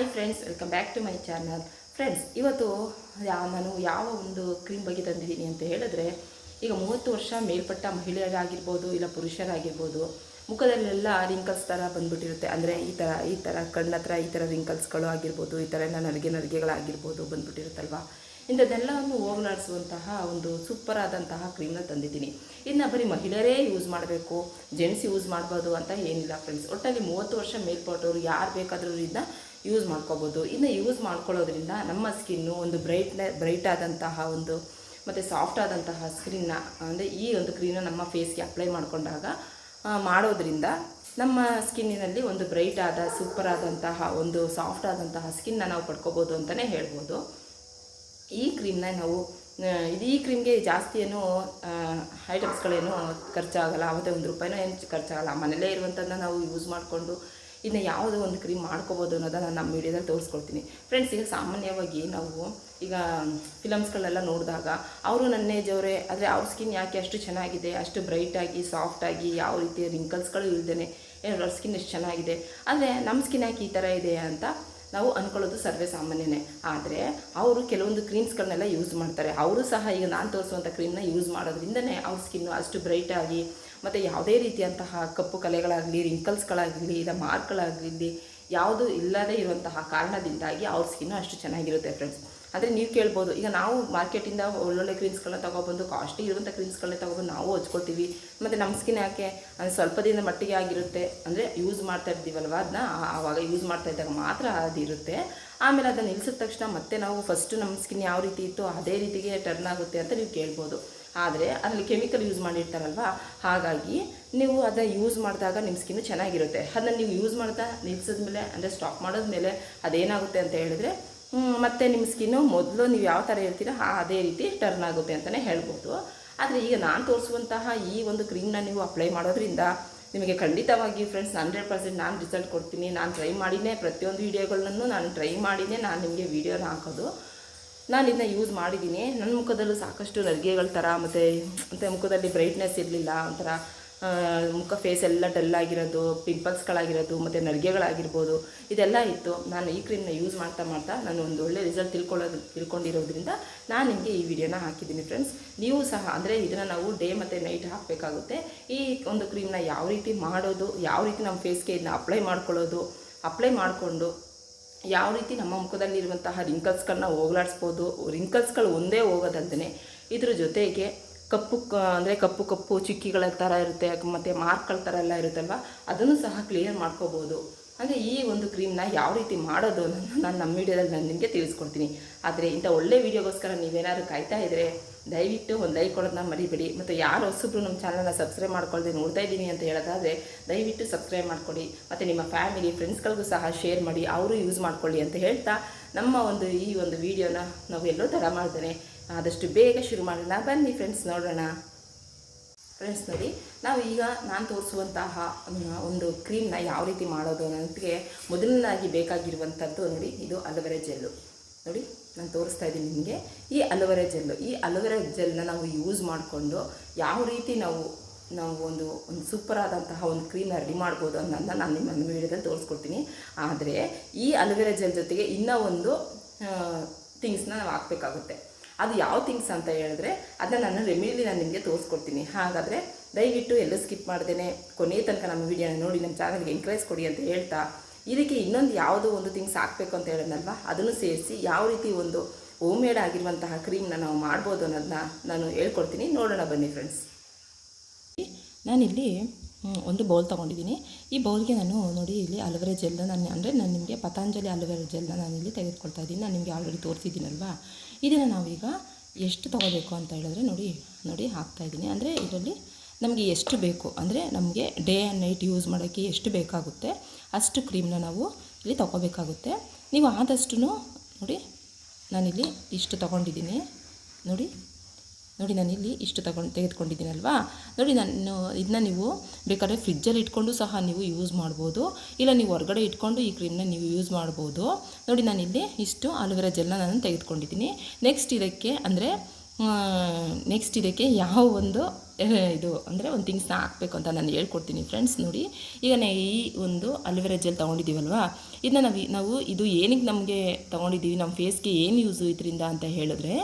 Hi friends welcome back to my channel friends ಇವತ್ತು ಯಾವ ನಾನು ಯಾವ ಒಂದು ಕ್ರೀಮ್ ಬಗ್ಗೆ ತಂದಿದ್ದೀನಿ ಅಂತ ಹೇಳಿದ್ರೆ, ಈಗ ಮೂವತ್ತು ವರ್ಷ ಮೇಲ್ಪಟ್ಟ ಮಹಿಳೆಯರಾಗಿರ್ಬೋದು ಇಲ್ಲ ಪುರುಷರಾಗಿರ್ಬೋದು, ಮುಖದಲ್ಲೆಲ್ಲ ರಿಂಕಲ್ಸ್ ಥರ ಬಂದ್ಬಿಟ್ಟಿರುತ್ತೆ. ಅಂದರೆ ಈ ಥರ ಈ ಥರ ಕಣ್ಣ ಹತ್ರ ಈ ಥರ ರಿಂಕಲ್ಸ್ಗಳು ಆಗಿರ್ಬೋದು, ಈ ಥರ ಎಲ್ಲ ನರಿಗೆ ನರಿಗೆಗಳಾಗಿರ್ಬೋದು ಬಂದ್ಬಿಟ್ಟಿರುತ್ತಲ್ವಾ? ಇಂಥದ್ದೆಲ್ಲವನ್ನು ಹೋಗಲಾಡಿಸುವಂತಹ ಒಂದು ಸೂಪರ್ ಆದಂತಹ ಕ್ರೀಮ್ನ ತಂದಿದ್ದೀನಿ. ಇದನ್ನ ಬರೀ ಮಹಿಳೆಯರೇ ಯೂಸ್ ಮಾಡಬೇಕು ಜೆಂಟ್ಸ್ ಯೂಸ್ ಮಾಡ್ಬೋದು ಅಂತ ಏನಿಲ್ಲ ಫ್ರೆಂಡ್ಸ್ ಒಟ್ಟಲ್ಲಿ ಮೂವತ್ತು ವರ್ಷ ಮೇಲ್ಪಟ್ಟವರು ಯಾರು ಬೇಕಾದರೂ ಇದನ್ನ ಯೂಸ್ ಮಾಡ್ಕೋಬೋದು. ಇನ್ನು ಯೂಸ್ ಮಾಡ್ಕೊಳ್ಳೋದ್ರಿಂದ ನಮ್ಮ ಸ್ಕಿನ್ನು ಒಂದು ಬ್ರೈಟ್ನೆ ಬ್ರೈಟ್ ಆದಂತಹ ಒಂದು ಮತ್ತು ಸಾಫ್ಟ್ ಆದಂತಹ ಸ್ಕ್ರೀನ್ನ ಅಂದರೆ ಈ ಒಂದು ಕ್ರೀಮ್ನ ನಮ್ಮ ಫೇಸ್ಗೆ ಅಪ್ಲೈ ಮಾಡಿಕೊಂಡಾಗ ಮಾಡೋದ್ರಿಂದ ನಮ್ಮ ಸ್ಕಿನ್ನಿನಲ್ಲಿ ಒಂದು ಬ್ರೈಟ್ ಆದ ಸೂಪರ್ ಆದಂತಹ ಒಂದು ಸಾಫ್ಟ್ ಆದಂತಹ ಸ್ಕಿನ್ನ ನಾವು ಪಡ್ಕೋಬೋದು ಅಂತಲೇ ಹೇಳ್ಬೋದು. ಈ ಕ್ರೀಮ್ನ ನಾವು ಇದು ಈ ಕ್ರೀಮ್ಗೆ ಜಾಸ್ತಿ ಏನು ಐಟಮ್ಸ್ಗಳೇನು ಖರ್ಚಾಗಲ್ಲ. ಮತ್ತು ಒಂದು ರೂಪಾಯಿನೂ ಏನು ಖರ್ಚಾಗಲ್ಲ. ಮನೇಲೇ ಇರುವಂಥದ್ದನ್ನ ನಾವು ಯೂಸ್ ಮಾಡಿಕೊಂಡು ಇದನ್ನ ಯಾವುದೋ ಒಂದು ಕ್ರೀಮ್ ಮಾಡ್ಕೋಬೋದು ಅನ್ನೋದನ್ನು ನಾನು ನಮ್ಮ ವೀಡಿಯೋದಲ್ಲಿ ತೋರಿಸ್ಕೊಳ್ತೀನಿ. ಫ್ರೆಂಡ್ಸ್ ಈಗ ಸಾಮಾನ್ಯವಾಗಿ ನಾವು ಈಗ ಫಿಲಮ್ಸ್ಗಳನ್ನೆಲ್ಲ ನೋಡಿದಾಗ ಅವರು ನನ್ನ ಜೋರೆ, ಆದರೆ ಅವ್ರ ಸ್ಕಿನ್ ಯಾಕೆ ಅಷ್ಟು ಚೆನ್ನಾಗಿದೆ, ಅಷ್ಟು ಬ್ರೈಟಾಗಿ ಸಾಫ್ಟಾಗಿ ಯಾವ ರೀತಿಯ ರಿಂಕಲ್ಸ್ಗಳು ಇಲ್ದೇ ಅವ್ರ ಸ್ಕಿನ್ ಎಷ್ಟು ಚೆನ್ನಾಗಿದೆ. ಆದರೆ ನಮ್ಮ ಸ್ಕಿನ್ ಯಾಕೆ ಈ ಥರ ಇದೆ ಅಂತ ನಾವು ಅಂದ್ಕೊಳ್ಳೋದು ಸರ್ವೇ ಸಾಮಾನ್ಯನೇ. ಆದರೆ ಅವರು ಕೆಲವೊಂದು ಕ್ರೀಮ್ಸ್ಗಳನ್ನೆಲ್ಲ ಯೂಸ್ ಮಾಡ್ತಾರೆ. ಅವರು ಸಹ ಈಗ ನಾನು ತೋರಿಸುವಂಥ ಕ್ರೀಮ್ನ ಯೂಸ್ ಮಾಡೋದ್ರಿಂದನೇ ಅವ್ರ ಸ್ಕಿನ್ನು ಅಷ್ಟು ಬ್ರೈಟಾಗಿ ಮತ್ತು ಯಾವುದೇ ರೀತಿಯಂತಹ ಕಪ್ಪು ಕಲೆಗಳಾಗಲಿ ರಿಂಕಲ್ಸ್ಗಳಾಗಲಿ ಇಲ್ಲ ಮಾರ್ಕ್ಗಳಾಗಲಿ ಯಾವುದು ಇಲ್ಲದೇ ಇರುವಂತಹ ಕಾರಣದಿಂದಾಗಿ ಅವ್ರ ಸ್ಕಿನ್ನು ಅಷ್ಟು ಚೆನ್ನಾಗಿರುತ್ತೆ ಫ್ರೆಂಡ್ಸ್ ಅಂದರೆ ನೀವು ಕೇಳ್ಬೋದು, ಈಗ ನಾವು ಮಾರ್ಕೆಟಿಂದ ಒಳ್ಳೊಳ್ಳೆ ಕ್ರೀಮ್ಸ್ಗಳನ್ನ ತೊಗೊಬಂದು ಕಾಸ್ಟ್ಲಿ ಇರುವಂಥ ಕ್ರೀಮ್ಸ್ಗಳನ್ನ ತೊಗೊಬಂದು ನಾವು ಹಚ್ಕೊಳ್ತೀವಿ. ಮತ್ತು ನಮ್ಮ ಸ್ಕಿನ್ ಯಾಕೆ? ಅಂದರೆ ಸ್ವಲ್ಪ ದಿನದ ಮಟ್ಟಿಗೆ ಆಗಿರುತ್ತೆ. ಅಂದರೆ ಯೂಸ್ ಮಾಡ್ತಾ ಇರ್ತೀವಲ್ವ? ಅದನ್ನ ಆವಾಗ ಯೂಸ್ ಮಾಡ್ತಾ ಇದ್ದಾಗ ಮಾತ್ರ ಅದಿರುತ್ತೆ. ಆಮೇಲೆ ಅದನ್ನು ನಿಲ್ಲಿಸಿದ ತಕ್ಷಣ ಮತ್ತೆ ನಾವು ಫಸ್ಟು ನಮ್ಮ ಸ್ಕಿನ್ ಯಾವ ರೀತಿ ಇತ್ತು ಅದೇ ರೀತಿಗೆ ಟರ್ನ್ ಆಗುತ್ತೆ ಅಂತ ನೀವು ಕೇಳ್ಬೋದು. ಆದರೆ ಅದರಲ್ಲಿ ಕೆಮಿಕಲ್ ಯೂಸ್ ಮಾಡಿರ್ತಾರಲ್ವ? ಹಾಗಾಗಿ ನೀವು ಅದನ್ನ ಯೂಸ್ ಮಾಡಿದಾಗ ನಿಮ್ಮ ಸ್ಕಿನ್ನು ಚೆನ್ನಾಗಿರುತ್ತೆ. ಅದನ್ನ ನೀವು ಯೂಸ್ ಮಾಡ್ತಾ ನಿಲ್ಸಿದ್ಮೇಲೆ, ಅಂದರೆ ಸ್ಟಾಪ್ ಮಾಡೋದ್ಮೇಲೆ ಅದೇನಾಗುತ್ತೆ ಅಂತ ಹೇಳಿದ್ರೆ ಮತ್ತು ನಿಮ್ಮ ಸ್ಕಿನ್ನು ಮೊದಲು ನೀವು ಯಾವ ಥರ ಹೇಳ್ತೀರಾ ಅದೇ ರೀತಿ ಟರ್ನ್ ಆಗುತ್ತೆ ಅಂತಲೇ ಹೇಳ್ಬೋದು. ಆದರೆ ಈಗ ನಾನು ತೋರಿಸುವಂತಹ ಈ ಒಂದು ಕ್ರೀಮ್ನ ನೀವು ಅಪ್ಲೈ ಮಾಡೋದ್ರಿಂದ ನಿಮಗೆ ಖಂಡಿತವಾಗಿ ಫ್ರೆಂಡ್ಸ್ ಹಂಡ್ರೆಡ್ ಪರ್ಸೆಂಟ್ ನಾನು ರಿಸಲ್ಟ್ ಕೊಡ್ತೀನಿ. ನಾನು ಟ್ರೈ ಮಾಡಿನೇ ಪ್ರತಿಯೊಂದು ವೀಡಿಯೋಗಳನ್ನೂ ನಾನು ಟ್ರೈ ಮಾಡಿನೇ ನಾನು ನಿಮಗೆ ವೀಡಿಯೋನ ಹಾಕೋದು. ನಾನು ಇದನ್ನ ಯೂಸ್ ಮಾಡಿದ್ದೀನಿ ನನ್ನ ಮುಖದಲ್ಲೂ ಸಾಕಷ್ಟು ನರಿಗೆಗಳ ಥರ ಮತ್ತು ಮತ್ತು ಮುಖದಲ್ಲಿ ಬ್ರೈಟ್ನೆಸ್ ಇರಲಿಲ್ಲ ಒಂಥರ ಮುಖ ಫೇಸ್ ಎಲ್ಲ ಡಲ್ ಆಗಿರೋದು ಪಿಂಪಲ್ಸ್ಗಳಾಗಿರೋದು ಮತ್ತು ನರಿಗೆಗಳಾಗಿರ್ಬೋದು, ಇದೆಲ್ಲ ಇತ್ತು. ನಾನು ಈ ಕ್ರೀಮ್ನ ಯೂಸ್ ಮಾಡ್ತಾ ಮಾಡ್ತಾ ನಾನು ಒಂದು ಒಳ್ಳೆ ರಿಸಲ್ಟ್ ತಿಳ್ಕೊಳ್ಳೋದು, ತಿಳ್ಕೊಂಡಿರೋದ್ರಿಂದ ನಾನು ನಿಮಗೆ ಈ ವಿಡಿಯೋನ ಹಾಕಿದ್ದೀನಿ ಫ್ರೆಂಡ್ಸ್ ನೀವು ಸಹ, ಅಂದರೆ ಇದನ್ನು ನಾವು ಡೇ ಮತ್ತು ನೈಟ್ ಹಾಕಬೇಕಾಗುತ್ತೆ. ಈ ಒಂದು ಕ್ರೀಮ್ನ ಯಾವ ರೀತಿ ಮಾಡೋದು, ಯಾವ ರೀತಿ ನಮ್ಮ ಫೇಸ್ಗೆ ಇದನ್ನ ಅಪ್ಲೈ ಮಾಡ್ಕೊಳ್ಳೋದು ಅಪ್ಲೈ ಮಾಡಿಕೊಂಡು ಯಾವ ರೀತಿ ನಮ್ಮ ಮುಖದಲ್ಲಿರುವಂತಹ ರಿಂಕಲ್ಸ್ಗಳನ್ನ ಹೋಗಲಾಡಿಸ್ಬೋದು ರಿಂಕಲ್ಸ್ಗಳು ಒಂದೇ ಹೋಗೋದಲ್ದೇ ಇದ್ರ ಜೊತೆಗೆ ಕಪ್ಪು ಅಂದರೆ ಕಪ್ಪು ಕಪ್ಪು ಚಿಕ್ಕಿಗಳ ಥರ ಇರುತ್ತೆ, ಮತ್ತು ಮಾರ್ಕ್ಗಳ ಥರ ಎಲ್ಲ ಇರುತ್ತಲ್ವ, ಅದನ್ನು ಸಹ ಕ್ಲಿಯರ್ ಮಾಡ್ಕೋಬೋದು. ಅಂದರೆ ಈ ಒಂದು ಕ್ರೀಮ್ನ ಯಾವ ರೀತಿ ಮಾಡೋದು ನಾನು ನಮ್ಮ ವೀಡಿಯೋದಲ್ಲಿ ನಾನು ನಿಮಗೆ ತಿಳಿಸ್ಕೊಡ್ತೀನಿ. ಆದರೆ ಇಂಥ ಒಳ್ಳೆ ವೀಡಿಯೋಗೋಸ್ಕರ ನೀವೇನಾದ್ರು ಕಾಯ್ತಾ ಇದ್ದರೆ ದಯವಿಟ್ಟು ಒಂದು ಲೈಕ್ ಕೊಡೋದನ್ನ ಮರಿಬೇಡಿ. ಮತ್ತು ಯಾರು ಹೊಸಬ್ರು ನಮ್ಮ ಚಾನಲನ್ನ ಸಬ್ಸ್ಕ್ರೈಬ್ ಮಾಡ್ಕೊಳ್ದೆ ನೋಡ್ತಾ ಇದ್ದೀನಿ ಅಂತ ಹೇಳೋದಾದರೆ ದಯವಿಟ್ಟು ಸಬ್ಸ್ಕ್ರೈಬ್ ಮಾಡಿಕೊಡಿ. ಮತ್ತು ನಿಮ್ಮ ಫ್ಯಾಮಿಲಿ ಫ್ರೆಂಡ್ಸ್ಗಳಿಗೂ ಸಹ ಶೇರ್ ಮಾಡಿ, ಅವರು ಯೂಸ್ ಮಾಡ್ಕೊಳ್ಳಿ ಅಂತ ಹೇಳ್ತಾ ನಮ್ಮ ಒಂದು ಈ ಒಂದು ವಿಡಿಯೋನ ನಾವು ಎಲ್ಲೋ ಥರ ಮಾಡ್ತೇನೆ ಆದಷ್ಟು ಬೇಗ ಶುರು ಮಾಡೋಣ. ಬನ್ನಿ ಫ್ರೆಂಡ್ಸ್ ನೋಡೋಣ. ಫ್ರೆಂಡ್ಸ್ ನೋಡಿ, ನಾವು ಈಗ ನಾನು ತೋರಿಸುವಂತಹ ಒಂದು ಕ್ರೀಮ್ನ ಯಾವ ರೀತಿ ಮಾಡೋದು ಅನ್ನೋದಕ್ಕೆ ಮೊದಲನೇದಾಗಿ ಬೇಕಾಗಿರುವಂಥದ್ದು ನೋಡಿ, ಇದು ಅಲೋವೆರಾ ಜೆಲ್ಲು ನೋಡಿ. ನಾನು ತೋರಿಸ್ತಾ ಇದ್ದೀನಿ ನಿಮಗೆ. ಈ ಅಲೋವೆರಾ ಜೆಲ್ಲು, ಈ ಅಲೋವೆರಾ ಜೆಲ್ನ ನಾವು ಯೂಸ್ ಮಾಡಿಕೊಂಡು ಯಾವ ರೀತಿ ನಾವು ನಾವು ಒಂದು ಒಂದು ಸೂಪರ್ ಆದಂತಹ ಒಂದು ಕ್ರೀಮ್ನ ರೆಡಿ ಮಾಡ್ಬೋದು ಅನ್ನೋದನ್ನ ನಾನು ನಿಮ್ಮ ವಿಡಿಯೋದಲ್ಲಿ ತೋರಿಸ್ಕೊಡ್ತೀನಿ. ಆದರೆ ಈ ಅಲೋವೆರಾ ಜೆಲ್ ಜೊತೆಗೆ ಇನ್ನೂ ಒಂದು ಥಿಂಗ್ಸ್ನ ನಾವು ಹಾಕಬೇಕಾಗುತ್ತೆ. ಅದು ಯಾವ ಥಿಂಗ್ಸ್ ಅಂತ ಹೇಳಿದ್ರೆ ಅದನ್ನ ನಾನು ರೆಮಿಡಿಲಿ ನಾನು ನಿಮಗೆ ತೋರಿಸ್ಕೊಡ್ತೀನಿ. ಹಾಗಾದರೆ ದಯವಿಟ್ಟು ಎಲ್ಲ ಸ್ಕಿಪ್ ಮಾಡ್ದೇನೆ. ಕೊನೆಯ ತನಕ ನಮ್ಮ ವಿಡಿಯೋನ ನೋಡಿ, ನಮ್ಮ ಚಾನಲ್ಗೆ ಎಂಕರೇಜ್ ಕೊಡಿ ಅಂತ ಹೇಳ್ತಾ ಇದಕ್ಕೆ ಇನ್ನೊಂದು ಯಾವುದೋ ಒಂದು ಥಿಂಗ್ಸ್ ಹಾಕಬೇಕು ಅಂತ ಹೇಳಿದ್ನಲ್ವ? ಅದನ್ನು ಸೇರಿಸಿ ಯಾವ ರೀತಿ ಒಂದು ಹೋಮ್ ಮೇಡ್ ಆಗಿರುವಂತಹ ಕ್ರೀಮ್ನ ನಾವು ಮಾಡ್ಬೋದು ಅನ್ನೋದನ್ನ ನಾನು ಹೇಳ್ಕೊಡ್ತೀನಿ. ನೋಡೋಣ ಬನ್ನಿ ಫ್ರೆಂಡ್ಸ್ ನಾನಿಲ್ಲಿ ಒಂದು ಬೌಲ್ ತೊಗೊಂಡಿದ್ದೀನಿ. ಈ ಬೌಲ್ಗೆ ನಾನು ನೋಡಿ ಇಲ್ಲಿ ಅಲೋವೆರಾ ಜೆಲ್ನ ನಾನು ಅಂದರೆ ನಾನು ನಿಮಗೆ ಪತಾಂಜಲಿ ಅಲೋವೆರಾ ಜೆಲ್ನ ಇಲ್ಲಿ ತೆಗೆದುಕೊಳ್ತಾ ಇದ್ದೀನಿ. ನಾನು ನಿಮಗೆ ಆಲ್ರೆಡಿ ತೋರಿಸಿದ್ದೀನಲ್ವಾ? ಇದನ್ನು ನಾವೀಗ ಎಷ್ಟು ತೊಗೋಬೇಕು ಅಂತ ಹೇಳಿದ್ರೆ ನೋಡಿ ನೋಡಿ ಹಾಕ್ತಾಯಿದ್ದೀನಿ ಅಂದರೆ ಇದರಲ್ಲಿ ನಮಗೆ ಎಷ್ಟು ಬೇಕು? ಅಂದರೆ ನಮಗೆ ಡೇ ಆ್ಯಂಡ್ ನೈಟ್ ಯೂಸ್ ಮಾಡೋಕ್ಕೆ ಎಷ್ಟು ಬೇಕಾಗುತ್ತೆ? ಅಷ್ಟು ಕ್ರೀಮ್ನ ನಾವು ಇಲ್ಲಿ ತೊಗೋಬೇಕಾಗುತ್ತೆ. ನೀವು ಆದಷ್ಟು ನೋಡಿ, ನಾನಿಲ್ಲಿ ಇಷ್ಟು ತೊಗೊಂಡಿದ್ದೀನಿ. ನೋಡಿ ನೋಡಿ ನಾನು ಇಲ್ಲಿ ಇಷ್ಟು ತಗೊಂಡು ತೆಗೆದುಕೊಂಡಿದ್ದೀನಲ್ವಾ ನೋಡಿ ನಾನು ಇದನ್ನ ನೀವು ಬೇಕಾದ್ರೆ ಫ್ರಿಜ್ಜಲ್ಲಿ ಇಟ್ಕೊಂಡು ಸಹ ನೀವು ಯೂಸ್ ಮಾಡ್ಬೋದು. ಇಲ್ಲ ನೀವು ಹೊರಗಡೆ ಇಟ್ಕೊಂಡು ಈ ಕ್ರೀಮ್ನ ನೀವು ಯೂಸ್ ಮಾಡ್ಬೋದು. ನೋಡಿ ನಾನಿಲ್ಲಿ ಇಷ್ಟು ಆಲೋವೆರಾ ಜೆಲ್ನ ನಾನು ತೆಗೆದುಕೊಂಡಿದ್ದೀನಿ. ನೆಕ್ಸ್ಟ್ ಇದಕ್ಕೆ ಅಂದರೆ ನೆಕ್ಸ್ಟ್ ಇದಕ್ಕೆ ಯಾವ ಒಂದು ಇದು ಅಂದರೆ ಒಂದು ಥಿಂಗ್ಸ್ನ ಹಾಕಬೇಕು ಅಂತ ನಾನು ಹೇಳ್ಕೊಡ್ತೀನಿ ಫ್ರೆಂಡ್ಸ್ ನೋಡಿ. ಈಗ ಈ ಒಂದು ಅಲೋವೆರಾ ಜೆಲ್ ತೊಗೊಂಡಿದ್ದೀವಲ್ವಾ? ಇದನ್ನ ನಾವು ನಾವು ಇದು ಏನಕ್ಕೆ ನಮಗೆ ತೊಗೊಂಡಿದ್ದೀವಿ ನಮ್ಮ ಫೇಸ್ಗೆ ಏನು ಯೂಸು ಇದರಿಂದ ಅಂತ ಹೇಳಿದ್ರೆ,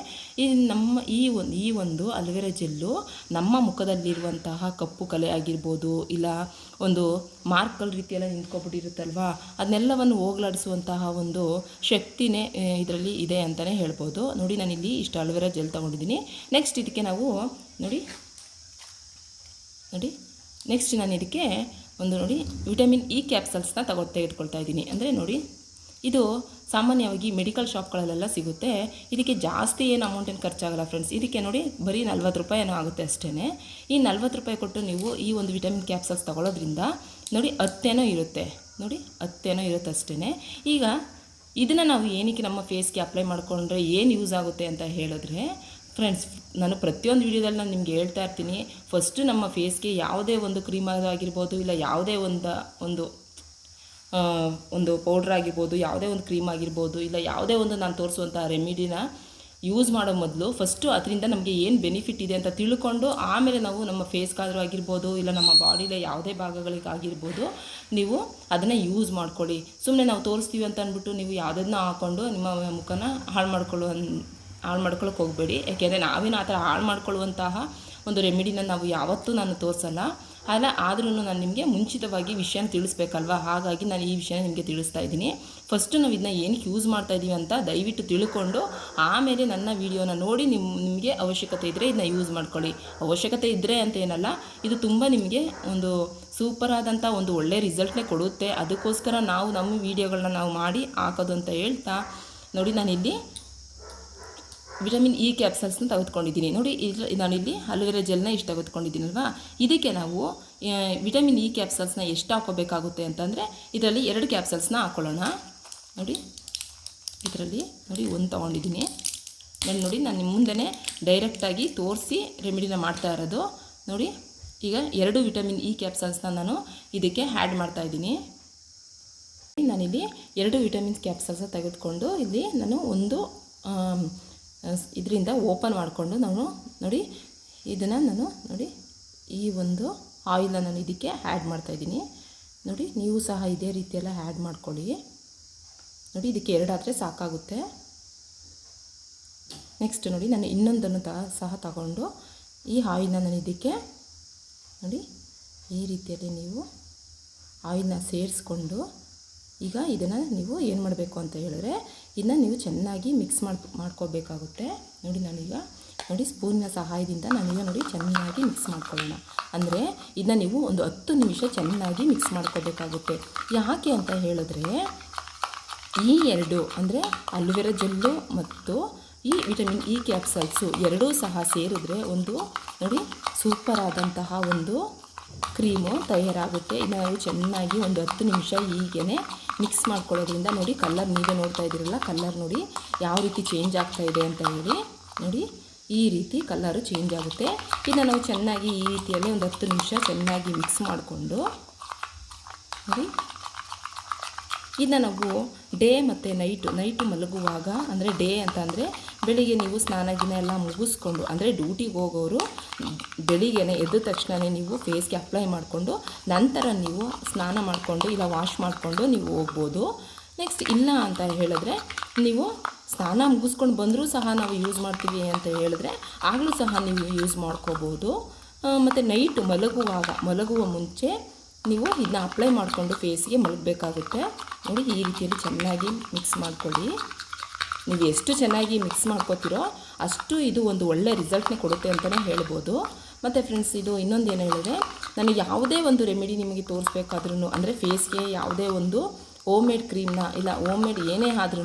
ಈ ನಮ್ಮ ಈ ಒಂದು ಈ ಒಂದು ಅಲೋವೆರಾ ಜೆಲ್ಲು ನಮ್ಮ ಮುಖದಲ್ಲಿರುವಂತಹ ಕಪ್ಪು ಕಲೆ ಆಗಿರ್ಬೋದು, ಇಲ್ಲ ಒಂದು ಮಾರ್ಕಲ್ ರೀತಿಯೆಲ್ಲ ನಿಂತ್ಕೊಬಿಟ್ಟಿರುತ್ತಲ್ವಾ? ಅದನ್ನೆಲ್ಲವನ್ನು ಹೋಗ್ಲಾಡಿಸುವಂತಹ ಒಂದು ಶಕ್ತಿನೇ ಇದರಲ್ಲಿ ಇದೆ ಅಂತಲೇ ಹೇಳ್ಬೋದು. ನೋಡಿ, ನಾನಿಲ್ಲಿ ಇಷ್ಟು ಅಲೋವೆರಾ ಜೆಲ್ ತೊಗೊಂಡಿದ್ದೀನಿ. ನೆಕ್ಸ್ಟ್ ಇದಕ್ಕೆ ನಾವು, ನೋಡಿ. ನೋಡಿ. ನೆಕ್ಸ್ಟ್ ನಾನು ಇದಕ್ಕೆ ಒಂದು ನೋಡಿ ವಿಟಮಿನ್ ಇ ಕ್ಯಾಪ್ಸಲ್ಸ್ನ ತಗೋ ತೆಗೆದುಕೊಳ್ತಾ ಇದ್ದೀನಿ. ಅಂದರೆ ನೋಡಿ, ಇದು ಸಾಮಾನ್ಯವಾಗಿ ಮೆಡಿಕಲ್ ಶಾಪ್ಗಳಲ್ಲೆಲ್ಲ ಸಿಗುತ್ತೆ. ಇದಕ್ಕೆ ಜಾಸ್ತಿ ಏನು ಅಮೌಂಟ್ ಏನು ಖರ್ಚಾಗಲ್ಲ ಫ್ರೆಂಡ್ಸ್ ಇದಕ್ಕೆ ನೋಡಿ, ಬರೀ ನಲ್ವತ್ತು ರೂಪಾಯಿ ಏನೋ ಆಗುತ್ತೆ ಅಷ್ಟೇ ಈ ನಲ್ವತ್ತು ರೂಪಾಯಿ ಕೊಟ್ಟು ನೀವು ಈ ಒಂದು ವಿಟಮಿನ್ ಕ್ಯಾಪ್ಸಲ್ಸ್ ತಗೊಳ್ಳೋದ್ರಿಂದ ನೋಡಿ ಹತ್ತೇನೋ ಇರುತ್ತೆ. ನೋಡಿ ಹತ್ತೇನೋ ಇರುತ್ತೆ ಅಷ್ಟೇ ಈಗ ಇದನ್ನು ನಾವು ಏನಕ್ಕೆ ನಮ್ಮ ಫೇಸ್ಗೆ ಅಪ್ಲೈ ಮಾಡಿಕೊಂಡ್ರೆ ಏನು ಯೂಸ್ ಆಗುತ್ತೆ ಅಂತ ಹೇಳಿದ್ರೆ ಫ್ರೆಂಡ್ಸ್ ನಾನು ಪ್ರತಿಯೊಂದು ವೀಡಿಯೋದಲ್ಲಿ ನಾನು ನಿಮ್ಗೆ ಹೇಳ್ತಾ ಇರ್ತೀನಿ. ಫಸ್ಟು ನಮ್ಮ ಫೇಸ್ಗೆ ಯಾವುದೇ ಒಂದು ಕ್ರೀಮ್ ಆಗಿರ್ಬೋದು, ಇಲ್ಲ ಯಾವುದೇ ಒಂದು ಒಂದು ಒಂದು ಪೌಡ್ರ್ ಆಗಿರ್ಬೋದು, ಯಾವುದೇ ಒಂದು ಕ್ರೀಮ್ ಆಗಿರ್ಬೋದು, ಇಲ್ಲ ಯಾವುದೇ ಒಂದು ನಾನು ತೋರಿಸುವಂಥ ರೆಮಿಡಿನ ಯೂಸ್ ಮಾಡೋ ಮೊದಲು ಫಸ್ಟು ಅದರಿಂದ ನಮಗೆ ಏನು ಬೆನಿಫಿಟ್ ಇದೆ ಅಂತ ತಿಳ್ಕೊಂಡು ಆಮೇಲೆ ನಾವು ನಮ್ಮ ಫೇಸ್ಗಾದರೂ ಆಗಿರ್ಬೋದು, ಇಲ್ಲ ನಮ್ಮ ಬಾಡಿಲ ಯಾವುದೇ ಭಾಗಗಳಿಗಾಗಿರ್ಬೋದು, ನೀವು ಅದನ್ನು ಯೂಸ್ ಮಾಡ್ಕೊಳ್ಳಿ. ಸುಮ್ಮನೆ ನಾವು ತೋರಿಸ್ತೀವಿ ಅಂತ ಅಂದ್ಬಿಟ್ಟು ನೀವು ಯಾವುದನ್ನ ಹಾಕ್ಕೊಂಡು ನಿಮ್ಮ ಮುಖನ ಹಾಳು ಮಾಡ್ಕೊಳ್ಳೋ ಹಾಳು ಮಾಡ್ಕೊಳ್ಳೋಕೆ ಹೋಗಬೇಡಿ. ಯಾಕೆಂದರೆ ನಾವೇನು ಆ ಥರ ಹಾಳು ಮಾಡ್ಕೊಳ್ಳುವಂತಹ ಒಂದು ರೆಮಿಡಿನ ನಾವು ಯಾವತ್ತೂ ನಾನು ತೋರಿಸಲ್ಲ. ಅಲ್ಲ ಆದ್ರೂ ನಾನು ನಿಮಗೆ ಮುಂಚಿತವಾಗಿ ವಿಷಯನ ತಿಳಿಸ್ಬೇಕಲ್ವಾ? ಹಾಗಾಗಿ ನಾನು ಈ ವಿಷಯನ ನಿಮಗೆ ತಿಳಿಸ್ತಾ ಇದ್ದೀನಿ. ಫಸ್ಟು ನಾವು ಇದನ್ನ ಏನಕ್ಕೆ ಯೂಸ್ ಮಾಡ್ತಾ ಇದ್ದೀವಿ ಅಂತ ದಯವಿಟ್ಟು ತಿಳ್ಕೊಂಡು, ಆಮೇಲೆ ನನ್ನ ವಿಡಿಯೋನ ನೋಡಿ ನಿಮ್ಮ ನಿಮಗೆ ಅವಶ್ಯಕತೆ ಇದ್ದರೆ ಇದನ್ನ ಯೂಸ್ ಮಾಡ್ಕೊಳ್ಳಿ. ಅವಶ್ಯಕತೆ ಇದ್ದರೆ ಅಂತ ಏನಲ್ಲ, ಇದು ತುಂಬ ನಿಮಗೆ ಒಂದು ಸೂಪರ್ ಆದಂಥ ಒಂದು ಒಳ್ಳೆಯ ರಿಸಲ್ಟ್ನೇ ಕೊಡುತ್ತೆ. ಅದಕ್ಕೋಸ್ಕರ ನಾವು ನಮ್ಮ ವಿಡಿಯೋಗಳನ್ನ ನಾವು ಮಾಡಿ ಹಾಕೋದು ಅಂತ ಹೇಳ್ತಾ ನೋಡಿ ನಾನಿಲ್ಲಿ ವಿಟಮಿನ್ ಇ ಕ್ಯಾಪ್ಸಲ್ಸ್ನ ತೆಗೆದುಕೊಂಡಿದ್ದೀನಿ. ನೋಡಿ ಇಲ್ಲಿ ನಾನಿಲ್ಲಿ ಅಲೋವೆರಾ ಜೆಲ್ನ ಇಷ್ಟು ತೆಗೆದುಕೊಂಡಿದ್ದೀನಲ್ವಾ? ಇದಕ್ಕೆ ನಾವು ವಿಟಮಿನ್ ಇ ಕ್ಯಾಪ್ಸಲ್ಸ್ನ ಎಷ್ಟು ಹಾಕೋಬೇಕಾಗುತ್ತೆ ಅಂತಂದರೆ, ಇದರಲ್ಲಿ ಎರಡು ಕ್ಯಾಪ್ಸಲ್ಸ್ನ ಹಾಕ್ಕೊಳ್ಳೋಣ ನೋಡಿ, ಇದರಲ್ಲಿ, ನೋಡಿ, ಒಂದು ತೊಗೊಂಡಿದ್ದೀನಿ. ನಾನು ನೋಡಿ, ನಾನು ನಿಮ್ಮ ಮುಂದೆ ಡೈರೆಕ್ಟಾಗಿ ತೋರಿಸಿ ರೆಮಿಡಿನ ಮಾಡ್ತಾ ಇರೋದು. ನೋಡಿ, ಈಗ ಎರಡು ವಿಟಮಿನ್ ಇ ಕ್ಯಾಪ್ಸಲ್ಸ್ನ ನಾನು ಇದಕ್ಕೆ ಆ್ಯಡ್ ಮಾಡ್ತಾ ಇದ್ದೀನಿ. ನಾನಿಲ್ಲಿ ಎರಡು ವಿಟಮಿನ್ಸ್ ಕ್ಯಾಪ್ಸಲ್ಸ ತೆಗೆದುಕೊಂಡು ಇಲ್ಲಿ ನಾನು ಒಂದು ಇದರಿಂದ ಓಪನ್ ಮಾಡಿಕೊಂಡು ನಾನು ನೋಡಿ, ಇದನ್ನು ನಾನು ನೋಡಿ ಈ ಒಂದು ಆಯಿಲನ್ನು ನಾನು ಇದಕ್ಕೆ ಆ್ಯಡ್ ಮಾಡ್ತಾಯಿದ್ದೀನಿ ನೋಡಿ, ನೀವು ಸಹ ಇದೇ ರೀತಿಯೆಲ್ಲ ಆ್ಯಡ್ ಮಾಡ್ಕೊಳ್ಳಿ. ನೋಡಿ, ಇದಕ್ಕೆ ಎರಡಾದರೆ ಸಾಕಾಗುತ್ತೆ. ನೆಕ್ಸ್ಟ್ ನೋಡಿ, ನಾನು ಇನ್ನೊಂದನ್ನು ತ, ಸಹ ತಗೊಂಡು ಈ ಆಯಿಲ್ನ ನಾನು ಇದಕ್ಕೆ ನೋಡಿ, ಈ ರೀತಿಯಲ್ಲಿ ನೀವು ಆಯಿಲನ್ನ ಸೇರಿಸ್ಕೊಂಡು ಈಗ ಇದನ್ನು ನೀವು ಏನು ಮಾಡಬೇಕು ಅಂತ ಹೇಳಿದ್ರೆ ಇದನ್ನ ನೀವು ಚೆನ್ನಾಗಿ ಮಿಕ್ಸ್ ಮಾಡಿ, ಮಾಡ್ಕೋಬೇಕಾಗುತ್ತೆ. ನೋಡಿ ನಾನೀಗ, ನೋಡಿ ಸ್ಪೂನಿನ ಸಹಾಯದಿಂದ ನಾನೀಗ ನೋಡಿ ಚೆನ್ನಾಗಿ ಮಿಕ್ಸ್ ಮಾಡ್ಕೊಳ್ಳೋಣ. ಅಂದರೆ ಇದನ್ನ ನೀವು ಒಂದು ಹತ್ತು ನಿಮಿಷ ಚೆನ್ನಾಗಿ ಮಿಕ್ಸ್ ಮಾಡ್ಕೋಬೇಕಾಗುತ್ತೆ. ಯಾಕೆ ಅಂತ ಹೇಳಿದ್ರೆ, ಈ ಎರಡು, ಅಂದರೆ ಅಲೋವೆರಾ ಜೆಲ್ಲು ಮತ್ತು ಈ ವಿಟಮಿನ್ ಇ ಕ್ಯಾಪ್ಸಲ್ಸು ಎರಡೂ ಸಹ ಸೇರಿದ್ರೆ ಒಂದು, ನೋಡಿ ಸೂಪರ್ ಆದಂತಹ ಒಂದು ಕ್ರೀಮು ತಯಾರಾಗುತ್ತೆ. ಇದನ್ನು ನಾವು ಚೆನ್ನಾಗಿ ಒಂದು ಹತ್ತು ನಿಮಿಷ ಹೀಗೇ ಮಿಕ್ಸ್ ಮಾಡ್ಕೊಳ್ಳೋದ್ರಿಂದ ನೋಡಿ ಕಲ್ಲರ್ ನೀವೇ ನೋಡ್ತಾ ಇದ್ದೀರಲ್ಲ ಕಲ್ಲರ್ ನೋಡಿ ಯಾವ ರೀತಿ ಚೇಂಜ್ ಆಗ್ತಾ ಇದೆ ಅಂತ ಹೇಳಿ. ನೋಡಿ, ಈ ರೀತಿ ಕಲ್ಲರು ಚೇಂಜ್ ಆಗುತ್ತೆ. ಇನ್ನು ನಾವು ಚೆನ್ನಾಗಿ ಈ ರೀತಿಯಲ್ಲಿ ಒಂದು ಹತ್ತು ನಿಮಿಷ ಚೆನ್ನಾಗಿ ಮಿಕ್ಸ್ ಮಾಡಿಕೊಂಡು, ನೋಡಿ. ಇದನ್ನ ನಾವು ಡೇ ಮತ್ತು ನೈಟು ನೈಟು ಮಲಗುವಾಗ, ಅಂದರೆ ಡೇ ಅಂತ ಅಂದರೆ ಬೆಳಿಗ್ಗೆ ನೀವು ಸ್ನಾನ ಗಿನ ಎಲ್ಲ ಮುಗಿಸ್ಕೊಂಡು, ಅಂದರೆ ಡ್ಯೂಟಿಗೆ ಹೋಗೋರು, ಬೆಳಿಗ್ಗೆನೆ ಎದ್ದ ತಕ್ಷಣವೇ ನೀವು ಫೇಸ್ಗೆ ಅಪ್ಲೈ ಮಾಡಿಕೊಂಡು, ನಂತರ ನೀವು ಸ್ನಾನ ಮಾಡಿಕೊಂಡು ಇಲ್ಲ ವಾಶ್ ಮಾಡಿಕೊಂಡು ನೀವು ಹೋಗ್ಬೋದು. ನೆಕ್ಸ್ಟ್ ಇಲ್ಲ ಅಂತ ಹೇಳಿದ್ರೆ, ನೀವು ಸ್ನಾನ ಮುಗಿಸ್ಕೊಂಡು ಬಂದರೂ ಸಹ ನಾವು ಯೂಸ್ ಮಾಡ್ತೀವಿ ಅಂತ ಹೇಳಿದ್ರೆ, ಆಗಲೂ ಸಹ ನೀವು ಯೂಸ್ ಮಾಡ್ಕೋಬೋದು. ಮತ್ತು ನೈಟ್ ಮಲಗುವಾಗ, ಮಲಗುವ ಮುಂಚೆ ನೀವು ಇದನ್ನ ಅಪ್ಲೈ ಮಾಡಿಕೊಂಡು ಫೇಸ್ಗೆ ಮಲಗಬೇಕಾಗುತ್ತೆ. ನೋಡಿ ಈ ರೀತಿಯಲ್ಲಿ ಚೆನ್ನಾಗಿ ಮಿಕ್ಸ್ ಮಾಡ್ಕೊಳ್ಳಿ. ನೀವು ಎಷ್ಟು ಚೆನ್ನಾಗಿ ಮಿಕ್ಸ್ ಮಾಡ್ಕೋತೀರೋ ಅಷ್ಟು ಇದು ಒಂದು ಒಳ್ಳೆ ರಿಸಲ್ಟ್ನೇ ಕೊಡುತ್ತೆ ಅಂತಲೇ ಹೇಳ್ಬೋದು. ಮತ್ತು ಫ್ರೆಂಡ್ಸ್ ಇದು ಇನ್ನೊಂದು ಏನು ಹೇಳಿದ್ರೆ, ನಾನು ಯಾವುದೇ ಒಂದು ರೆಮಿಡಿ ನಿಮಗೆ ತೋರಿಸ್ಬೇಕಾದ್ರೂ ಅಂದರೆ ಫೇಸ್ಗೆ ಯಾವುದೇ ಒಂದು ಹೋಮ್ ಮೇಡ್ ಕ್ರೀಮ್ನ ಇಲ್ಲ ಹೋಮ್ ಮೇಡ್ ಏನೇ ಆದ್ರೂ